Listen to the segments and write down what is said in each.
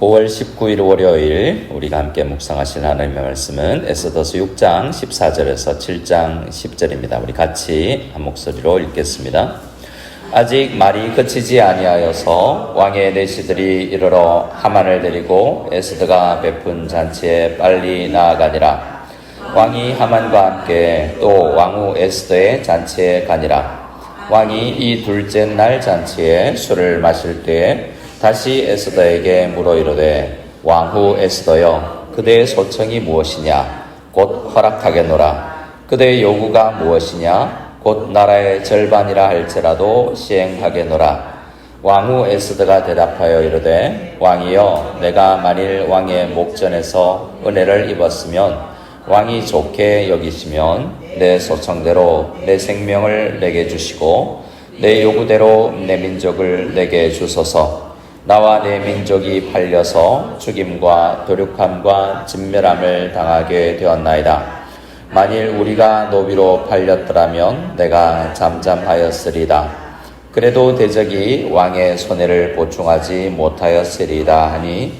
5월 19일 월요일 우리가 함께 묵상하신 하나님의 말씀은 에스더서 6장 14절에서 7장 10절입니다. 우리 같이 한 목소리로 읽겠습니다. 아직 말이 그치지 아니하여서 왕의 내시들이 이르러 하만을 데리고 에스더가 베푼 잔치에 빨리 나아가니라. 왕이 하만과 함께 또 왕후 에스더의 잔치에 가니라. 왕이 이 둘째 날 잔치에 술을 마실 때에 다시 에스더에게 물어 이르되 왕후 에스더여 그대의 소청이 무엇이냐? 곧 허락하겠노라. 그대의 요구가 무엇이냐? 곧 나라의 절반이라 할지라도 시행하겠노라. 왕후 에스더가 대답하여 이르되 왕이여 내가 만일 왕의 목전에서 은혜를 입었으면 왕이 좋게 여기시면 내 소청대로 내 생명을 내게 주시고 내 요구대로 내 민족을 내게 주소서 나와 내 민족이 팔려서 죽임과 도륙함과 진멸함을 당하게 되었나이다. 만일 우리가 노비로 팔렸더라면 내가 잠잠하였으리다. 그래도 대적이 왕의 손해를 보충하지 못하였으리다 하니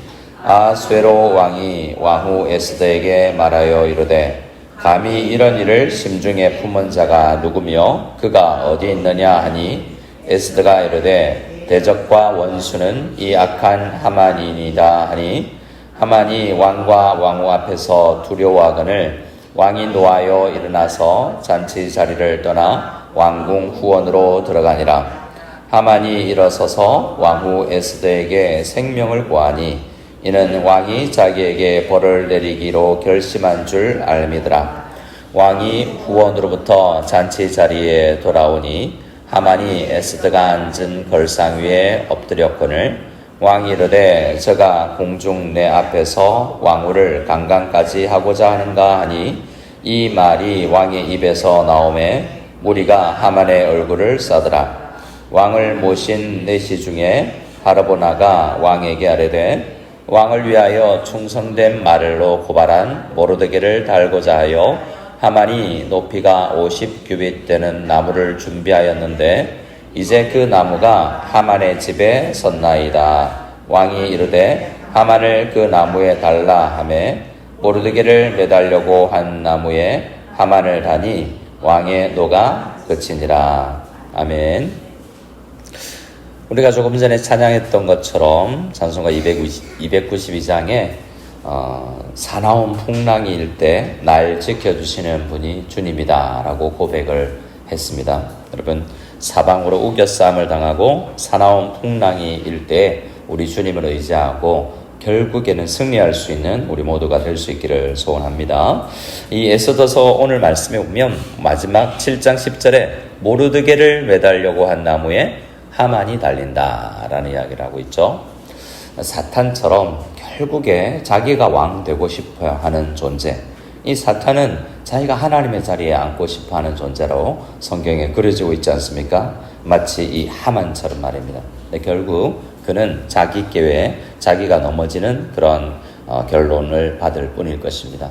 아쇠로 왕이 왕후 에스더에게 말하여 이르되 감히 이런 일을 심중에 품은 자가 누구며 그가 어디 있느냐 하니 에스더가 이르되 대적과 원수는 이 악한 하만이니다 하니 하만이 왕과 왕후 앞에서 두려워하거늘 왕이 노하여 일어나서 잔치 자리를 떠나 왕궁 후원으로 들어가니라. 하만이 일어서서 왕후 에스더에게 생명을 구하니 이는 왕이 자기에게 벌을 내리기로 결심한 줄 알미더라. 왕이 후원으로부터 잔치 자리에 돌아오니 하만이 에스더가 앉은 걸상 위에 엎드렸거늘 왕이 이르되 저가 공중 내 앞에서 왕후를 강간까지 하고자 하는가 하니 이 말이 왕의 입에서 나오매 무리가 하만의 얼굴을 싸더라. 왕을 모신 내시 중에 바르보나가 왕에게 아뢰되 왕을 위하여 충성된 말로 고발한 모르드게를 달고자 하여 하만이 높이가 50규빗 되는 나무를 준비하였는데 이제 그 나무가 하만의 집에 섰나이다. 왕이 이르되 하만을 그 나무에 달라 하매 모르드게를 매달려고 한 나무에 하만을 다니 왕의 노가 그치니라. 아멘. 우리가 조금 전에 찬양했던 것처럼 찬송가 290, 292장에 어, 사나운 풍랑이 일 때 날 지켜주시는 분이 주님이다 라고 고백을 했습니다. 여러분 사방으로 우겨싸움을 당하고 사나운 풍랑이 일 때 우리 주님을 의지하고 결국에는 승리할 수 있는 우리 모두가 될 수 있기를 소원합니다. 이 에스더서 오늘 말씀에 보면 마지막 7장 10절에 모르드게를 매달려고 한 나무에 하만이 달린다라는 이야기를 하고 있죠. 사탄처럼 결국에 자기가 왕 되고 싶어 하는 존재. 이 사탄은 자기가 하나님의 자리에 앉고 싶어 하는 존재로 성경에 그려지고 있지 않습니까? 마치 이 하만처럼 말입니다. 결국 그는 자기 계획, 자기가 넘어지는 그런 어, 결론을 받을 뿐일 것입니다.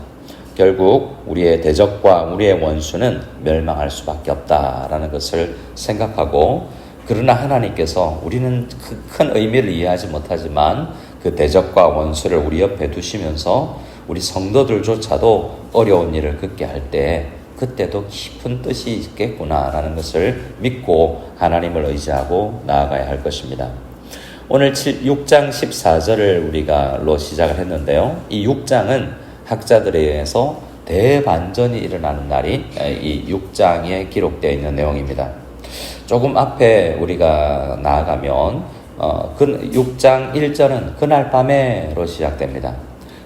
결국 우리의 대적과 우리의 원수는 멸망할 수밖에 없다라는 것을 생각하고 그러나 하나님께서 우리는 그 큰 의미를 이해하지 못하지만 그 대적과 원수를 우리 옆에 두시면서 우리 성도들조차도 어려운 일을 겪게 할 때 그때도 깊은 뜻이 있겠구나라는 것을 믿고 하나님을 의지하고 나아가야 할 것입니다. 오늘 6장 14절을 우리가로 시작을 했는데요. 이 6장은 학자들에 의해서 대반전이 일어나는 날이 이 6장에 기록되어 있는 내용입니다. 조금 앞에 우리가 나아가면 어, 그 6장 1절은 그날 밤에로 시작됩니다.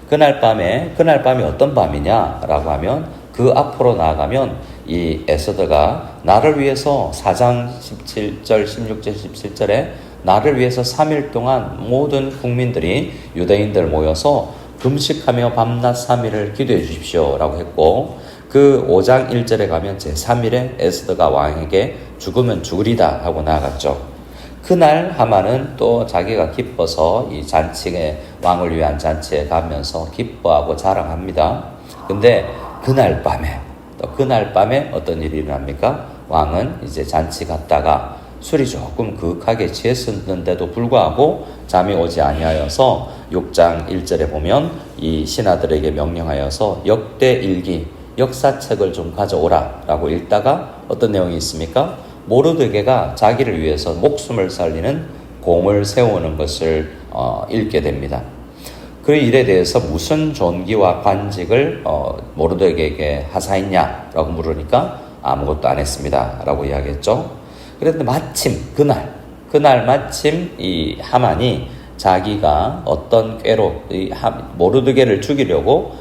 그날 밤에 그날 밤이 어떤 밤이냐라고 하면 그 앞으로 나아가면 이 에스더가 나를 위해서 4장 17절 16절 17절에 나를 위해서 3일 동안 모든 국민들이 유대인들 모여서 금식하며 밤낮 3일을 기도해 주십시오라고 했고 그 5장 1절에 가면 제3일에 에스더가 왕에게 죽으면 죽으리다 하고 나아갔죠. 그날 하만은 또 자기가 기뻐서 이 잔치에 왕을 위한 잔치에 가면서 기뻐하고 자랑합니다. 근데 그날 밤에 또 그날 밤에 어떤 일이 일어납니까? 왕은 이제 잔치 갔다가 술이 조금 그윽하게 취했었는데도 불구하고 잠이 오지 아니하여서 6장 1절에 보면 이 신하들에게 명령하여서 역대 일기 역사책을 좀 가져오라라고 읽다가 어떤 내용이 있습니까? 모르드게가 자기를 위해서 목숨을 살리는 공을 세우는 것을 어, 읽게 됩니다. 그 일에 대해서 무슨 존귀와 관직을 어, 모르드게에게 하사했냐라고 물으니까 아무것도 안 했습니다라고 이야기했죠. 그런데 마침 그날 그날 마침 이 하만이 자기가 어떤 꾀로 이 모르드게를 죽이려고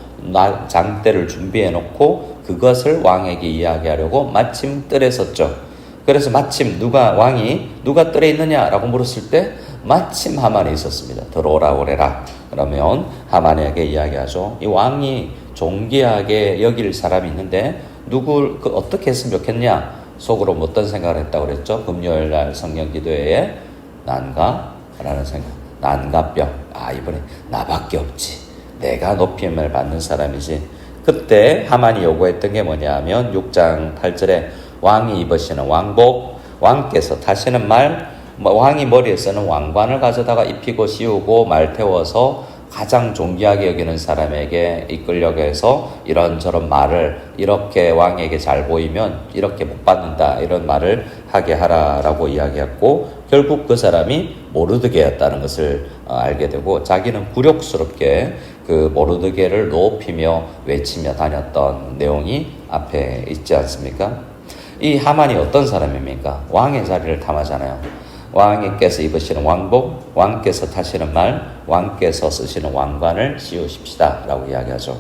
장대를 준비해 놓고 그것을 왕에게 이야기하려고 마침 뜰에 섰죠. 그래서 마침 누가 왕이 누가 뜰에 있느냐라고 물었을 때 마침 하만이 있었습니다. 들어오라 그래라. 그러면 하만에게 이야기하죠. 이 왕이 존귀하게 여길 사람이 있는데 누굴 그 어떻게 했으면 좋겠냐? 속으로 어떤 생각을 했다고 그랬죠? 금요일 날 성령 기도회에 난가라는 생각. 난가병. 아, 이번에 나밖에 없지. 내가 높임을 받는 사람이지. 그때 하만이 요구했던 게 뭐냐면 6장 8절에 왕이 입으시는 왕복, 왕께서 타시는 말, 뭐 왕이 머리에 쓰는 왕관을 가져다가 입히고 씌우고 말 태워서 가장 존귀하게 여기는 사람에게 이끌려고 해서 이런저런 말을 이렇게 왕에게 잘 보이면 이렇게 못 받는다 이런 말을 하게 하라라고 이야기했고 결국 그 사람이 모르드게였다는 것을 어, 알게 되고 자기는 굴욕스럽게 그 모르드게를 높이며 외치며 다녔던 내용이 앞에 있지 않습니까? 이 하만이 어떤 사람입니까? 왕의 자리를 탐하잖아요. 왕께서 입으시는 왕복, 왕께서 타시는 말, 왕께서 쓰시는 왕관을 씌우십시다. 라고 이야기하죠.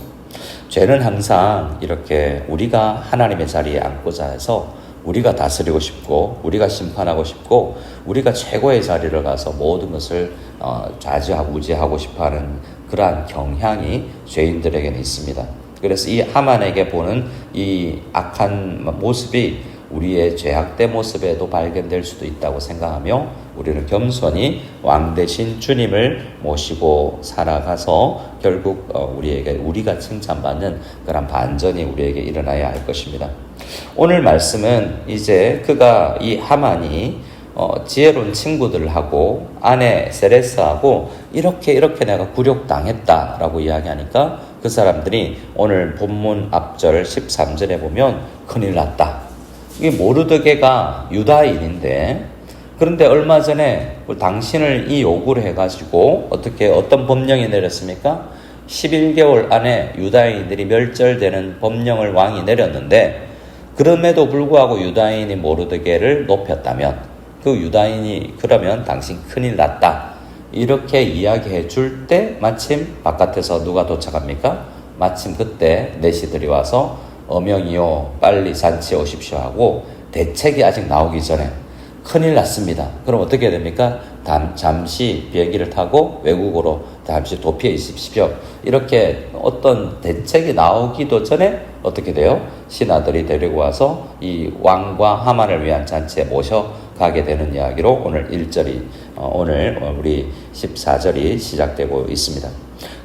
죄는 항상 이렇게 우리가 하나님의 자리에 앉고자 해서 우리가 다스리고 싶고, 우리가 심판하고 싶고, 우리가 최고의 자리를 가서 모든 것을 어, 좌지하고 우지하고 싶어 하는 그러한 경향이 죄인들에게는 있습니다. 그래서 이 하만에게 보는 이 악한 모습이 우리의 죄악된 모습에도 발견될 수도 있다고 생각하며 우리는 겸손히 왕 대신 주님을 모시고 살아가서 결국 어, 우리에게 우리가 칭찬받는 그런 반전이 우리에게 일어나야 할 것입니다. 오늘 말씀은 이제 그가 이 하만이 어, 지혜로운 친구들하고 아내 세레스하고 이렇게 이렇게 내가 굴욕당했다라고 이야기하니까 그 사람들이 오늘 본문 앞절 13절에 보면 큰일 났다. 이 모르드게가 유다인인데 그런데 얼마 전에 그 당신을 이 요구를 해가지고 어떻게 어떤 법령이 내렸습니까? 11개월 안에 유다인들이 멸절되는 법령을 왕이 내렸는데 그럼에도 불구하고 유다인이 모르드게를 높였다면 그 유다인이 그러면 당신 큰일 났다 이렇게 이야기해 줄 때 마침 바깥에서 누가 도착합니까? 마침 그때 내시들이 와서 어명이요 빨리 잔치에 오십시오 하고 대책이 아직 나오기 전에 큰일 났습니다. 그럼 어떻게 됩니까? 담, 잠시 비행기를 타고 외국으로 잠시 도피해 있으십시오. 이렇게 어떤 대책이 나오기도 전에 어떻게 돼요? 신하들이 데리고 와서 이 왕과 하만을 위한 잔치에 모셔가게 되는 이야기로 오늘 1절이, 어, 오늘 우리 14절이 시작되고 있습니다.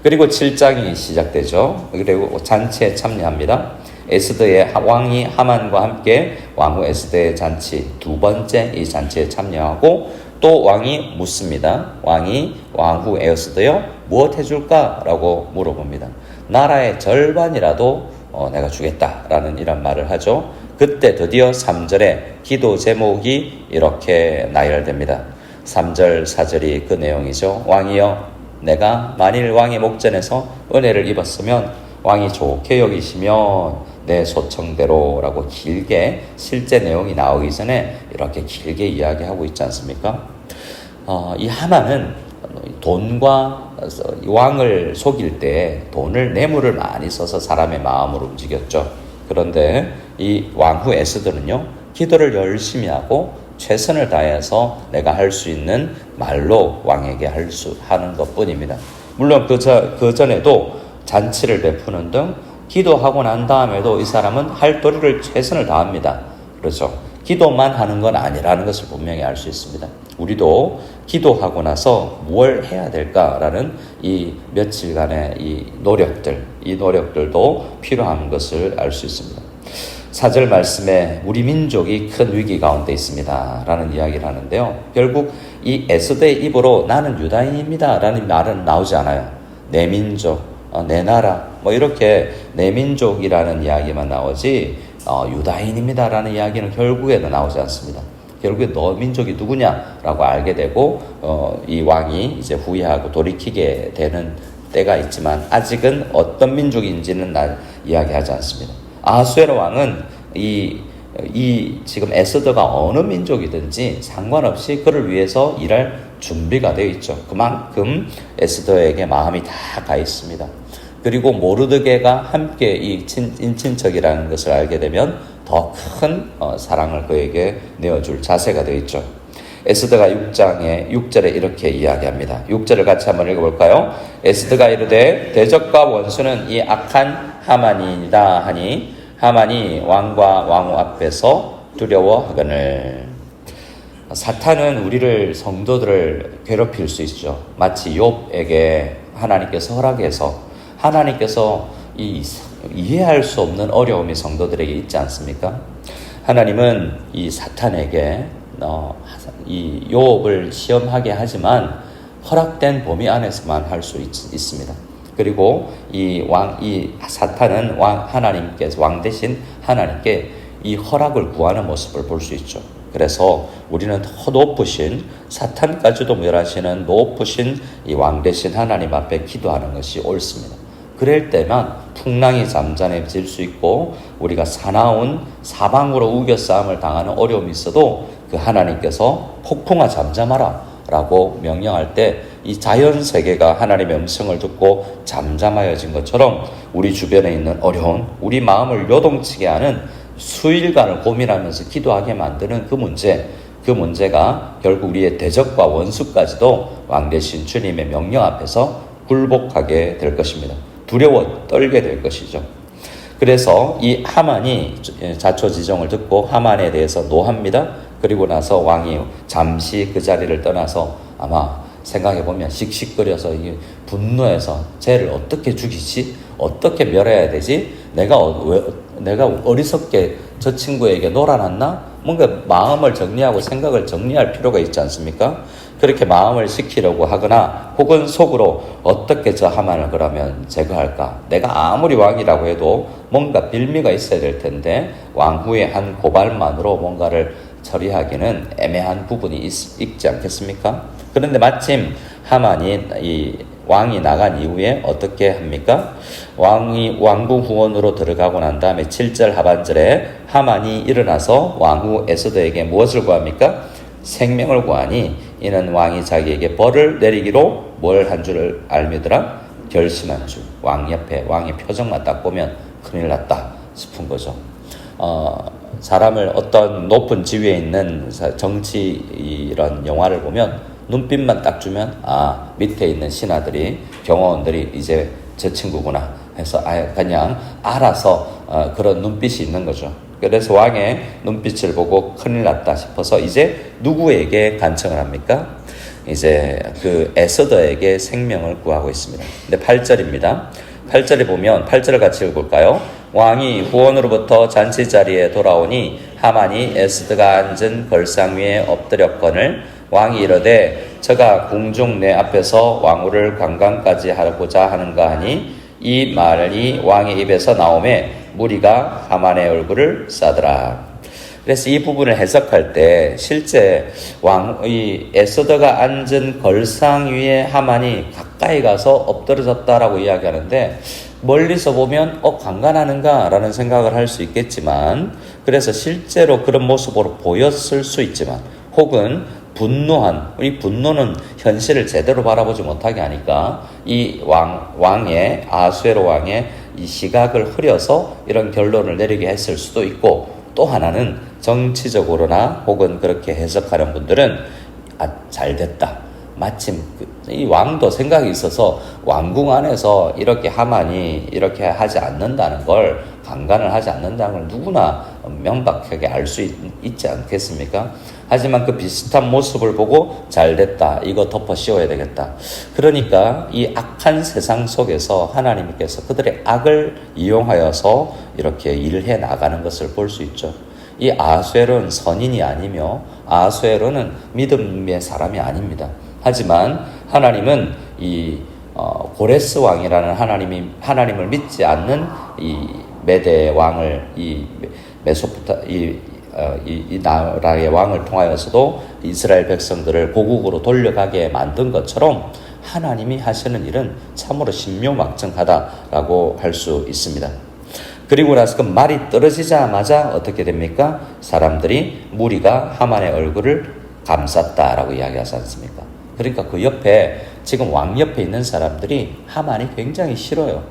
그리고 7장이 시작되죠. 그리고 잔치에 참여합니다. 에스더의 왕이 하만과 함께 왕후 에스더의 잔치 두 번째 이 잔치에 참여하고 또 왕이 묻습니다. 왕이 왕후 에스더여 무엇 해줄까라고 물어봅니다. 나라의 절반이라도 어, 내가 주겠다라는 이런 말을 하죠. 그때 드디어 3절에 기도 제목이 이렇게 나열됩니다. 3절, 4절이 그 내용이죠. 왕이여, 내가 만일 왕의 목전에서 은혜를 입었으면 왕이 좋게 여기시면 내 소청대로라고 길게 실제 내용이 나오기 전에 이렇게 길게 이야기하고 있지 않습니까? 어, 이 하나는 돈과 왕을 속일 때 돈을 뇌물을 많이 써서 사람의 마음을 움직였죠. 그런데 이 왕후 에스더는요 기도를 열심히 하고 최선을 다해서 내가 할 수 있는 말로 왕에게 할 수 하는 것뿐입니다. 물론 그, 저, 그 전에도 잔치를 베푸는 등 기도하고 난 다음에도 이 사람은 할 도리를 최선을 다합니다. 그렇죠. 기도만 하는 건 아니라는 것을 분명히 알 수 있습니다. 우리도 기도하고 나서 뭘 해야 될까라는 이 며칠간의 이 노력들, 이 노력들도 필요한 것을 알 수 있습니다. 사절 말씀에 우리 민족이 큰 위기 가운데 있습니다. 라는 이야기를 하는데요. 결국 이 에스더의 입으로 나는 유다인입니다. 라는 말은 나오지 않아요. 내 민족, 어, 내 나라, 뭐 이렇게 내 민족이라는 이야기만 나오지, 어, 유다인입니다. 라는 이야기는 결국에는 나오지 않습니다. 결국에 너 민족이 누구냐라고 알게 되고, 어, 이 왕이 이제 후회하고 돌이키게 되는 때가 있지만, 아직은 어떤 민족인지는 날 이야기하지 않습니다. 아수에로 왕은 이, 이 지금 에스더가 어느 민족이든지 상관없이 그를 위해서 일할 준비가 되어 있죠. 그만큼 에스더에게 마음이 다 가 있습니다. 그리고 모르드게가 함께 이 친, 인친척이라는 것을 알게 되면 더큰 어, 사랑을 그에게 내어줄 자세가 되어 있죠. 에스더가 6장에 6절에 이렇게 이야기합니다. 6절을 같이 한번 읽어볼까요? 에스더가 이르되 대적과 원수는 이 악한 하만이다 하니 하만이 왕과 왕후 앞에서 두려워하거늘 사탄은 우리를 성도들을 괴롭힐 수 있죠. 마치 욥에게 하나님께서 허락해서 하나님께서 이 이해할 수 없는 어려움이 성도들에게 있지 않습니까? 하나님은 이 사탄에게 어, 이 욥을 시험하게 하지만 허락된 범위 안에서만 할 수 있습니다. 그리고 이 왕, 이 사탄은 왕, 하나님께서, 왕 대신 하나님께 이 허락을 구하는 모습을 볼 수 있죠. 그래서 우리는 더 높으신 사탄까지도 멸하시는 높으신 이 왕 대신 하나님 앞에 기도하는 것이 옳습니다. 그럴 때만 풍랑이 잠잠해질 수 있고 우리가 사나운 사방으로 우겨 싸움을 당하는 어려움이 있어도 그 하나님께서 폭풍아 잠잠하라 라고 명령할 때 이 자연 세계가 하나님의 음성을 듣고 잠잠하여진 것처럼 우리 주변에 있는 어려운 우리 마음을 요동치게 하는 수일간을 고민하면서 기도하게 만드는 그 문제 그 문제가 결국 우리의 대적과 원수까지도 왕 대신 주님의 명령 앞에서 굴복하게 될 것입니다. 두려워 떨게 될 것이죠. 그래서 이 하만이 자초지정을 듣고 하만에 대해서 노합니다. 그리고 나서 왕이 잠시 그 자리를 떠나서 아마 생각해 보면 씩씩거려서 분노해서 쟤를 어떻게 죽이지? 어떻게 멸해야 되지? 내가 어, 왜, 내가 어리석게 저 친구에게 놀아놨나? 뭔가 마음을 정리하고 생각을 정리할 필요가 있지 않습니까? 그렇게 마음을 식히려고 하거나 혹은 속으로 어떻게 저 하만을 그러면 제거할까? 내가 아무리 왕이라고 해도 뭔가 빌미가 있어야 될 텐데 왕후의 한 고발만으로 뭔가를 처리하기는 애매한 부분이 있, 있지 않겠습니까? 그런데 마침 하만이 이 왕이 나간 이후에 어떻게 합니까? 왕이 왕궁 후원으로 들어가고 난 다음에 7절 하반절에 하만이 일어나서 왕후 에스더에게 무엇을 구합니까? 생명을 구하니 이는 왕이 자기에게 벌을 내리기로 뭘 한 줄을 알미더라? 결심한 줄. 왕 옆에 왕의 표정만 딱 보면 큰일 났다 싶은 거죠. 어, 사람을 어떤 높은 지위에 있는 정치 이런 영화를 보면 눈빛만 딱 주면 아 밑에 있는 신하들이 경호원들이 이제 제 친구구나 해서 아 그냥 알아서 어, 그런 눈빛이 있는 거죠. 그래서 왕의 눈빛을 보고 큰일 났다 싶어서 이제 누구에게 간청을 합니까? 이제 그 에서더에게 생명을 구하고 있습니다. 근데 8절입니다. 8절에 보면 8절을 같이 읽어볼까요? 왕이 후원으로부터 잔치 자리에 돌아오니 하만이 에스드가 앉은 걸상 위에 엎드렸거늘 왕이 이르되 저가 궁중 내 앞에서 왕후를 관광까지 하고자 하는가 하니 이 말이 왕의 입에서 나오매 무리가 하만의 얼굴을 싸더라. 그래서 이 부분을 해석할 때 실제 왕, 이 에스더가 앉은 걸상 위에 하만이 가까이 가서 엎드러졌다라고 이야기하는데 멀리서 보면 어 강간하는가라는 생각을 할 수 있겠지만 그래서 실제로 그런 모습으로 보였을 수 있지만 혹은 분노한 이 분노는 현실을 제대로 바라보지 못하게 하니까 이 왕 왕의 아수에로 왕의 이 시각을 흐려서 이런 결론을 내리게 했을 수도 있고 또 하나는 정치적으로나 혹은 그렇게 해석하는 분들은 아, 잘 됐다. 마침 그, 이 왕도 생각이 있어서 왕궁 안에서 이렇게 하만이 이렇게 하지 않는다는 걸 강간을 하지 않는다는 걸 누구나 명백하게 알 수 있지 않겠습니까? 하지만 그 비슷한 모습을 보고 잘 됐다. 이거 덮어 씌워야 되겠다. 그러니까 이 악한 세상 속에서 하나님께서 그들의 악을 이용하여서 이렇게 일을 해 나가는 것을 볼 수 있죠. 이 아수엘은 선인이 아니며 아수엘은 믿음의 사람이 아닙니다. 하지만 하나님은 이 어, 고레스 왕이라는 하나님이 하나님을 믿지 않는 이 메대 왕을 이 메소포타 이, 어, 이, 이 나라의 왕을 통하여서도 이스라엘 백성들을 고국으로 돌려가게 만든 것처럼 하나님이 하시는 일은 참으로 신묘막정하다라고 할 수 있습니다. 그리고 나서 그 말이 떨어지자마자 어떻게 됩니까? 사람들이 무리가 하만의 얼굴을 감쌌다라고 이야기하지 않습니까? 그러니까 그 옆에 지금 왕 옆에 있는 사람들이 하만이 굉장히 싫어요.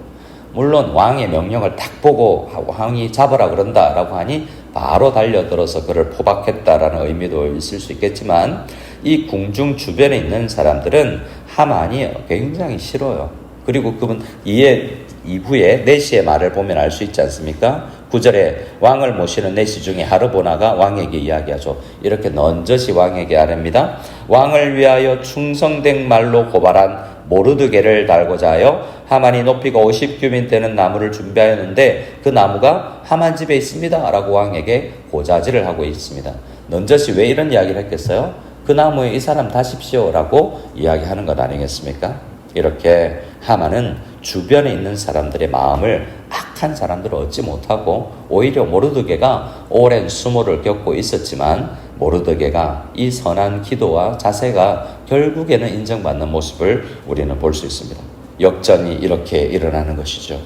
물론 왕의 명령을 딱 보고 왕이 잡으라 그런다라고 하니 바로 달려들어서 그를 포박했다라는 의미도 있을 수 있겠지만 이 궁중 주변에 있는 사람들은 하만이 굉장히 싫어요. 그리고 그분 이에 이후에 네시의 말을 보면 알 수 있지 않습니까? 9절에 왕을 모시는 네시 중에 하르보나가 왕에게 이야기하죠. 이렇게 넌저시 왕에게 아랍니다. 왕을 위하여 충성된 말로 고발한 모르드게를 달고자 하여 하만이 높이가 50규민 되는 나무를 준비하였는데 그 나무가 하만 집에 있습니다. 라고 왕에게 고자질을 하고 있습니다. 넌저시 왜 이런 이야기를 했겠어요? 그 나무에 이 사람 다십시오. 라고 이야기하는 것 아니겠습니까? 이렇게 하만은 주변에 있는 사람들의 마음을 악한 사람들을 얻지 못하고 오히려 모르드게가 오랜 수모를 겪고 있었지만 모르드게가 이 선한 기도와 자세가 결국에는 인정받는 모습을 우리는 볼 수 있습니다. 역전이 이렇게 일어나는 것이죠.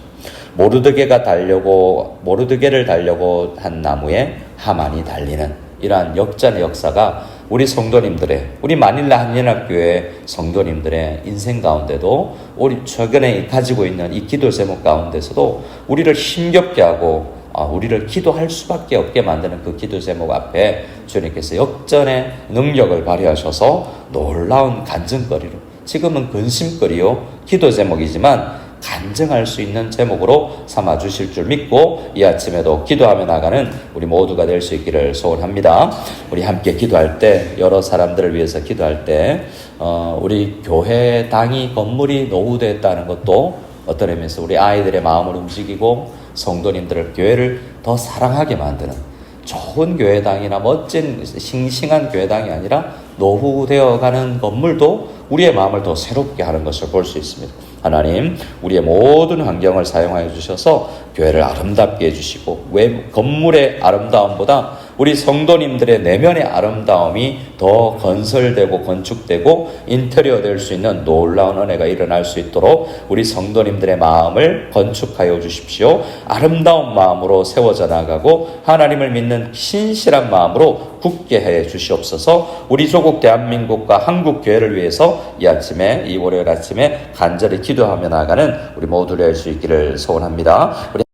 모르드게가 달려고 모르드게를 달려고 한 나무에 하만이 달리는 이러한 역전의 역사가 우리 성도님들의 우리 마닐라 한연합교회 성도님들의 인생 가운데도 우리 최근에 가지고 있는 이 기도 제목 가운데서도 우리를 힘겹게 하고 아, 우리를 기도할 수밖에 없게 만드는 그 기도 제목 앞에 주님께서 역전의 능력을 발휘하셔서 놀라운 간증거리로 지금은 근심거리요 기도 제목이지만 간증할 수 있는 제목으로 삼아 주실 줄 믿고 이 아침에도 기도하며 나가는 우리 모두가 될 수 있기를 소원합니다. 우리 함께 기도할 때 여러 사람들을 위해서 기도할 때 어, 우리 교회 당이 건물이 노후됐다는 것도 어떤 의미에서 우리 아이들의 마음을 움직이고 성도님들을 교회를 더 사랑하게 만드는 좋은 교회당이나 멋진 싱싱한 교회당이 아니라 노후되어 가는 건물도 우리의 마음을 더 새롭게 하는 것을 볼 수 있습니다. 하나님, 우리의 모든 환경을 사용하여 주셔서 교회를 아름답게 해주시고, 왜 건물의 아름다움보다 우리 성도님들의 내면의 아름다움이 더 건설되고 건축되고 인테리어 될 수 있는 놀라운 은혜가 일어날 수 있도록 우리 성도님들의 마음을 건축하여 주십시오. 아름다운 마음으로 세워져 나가고 하나님을 믿는 신실한 마음으로 굳게 해 주시옵소서. 우리 조국 대한민국과 한국 교회를 위해서 이 아침에 이 월요일 아침에 간절히 기도하며 나가는 우리 모두 될수 있기를 소원합니다.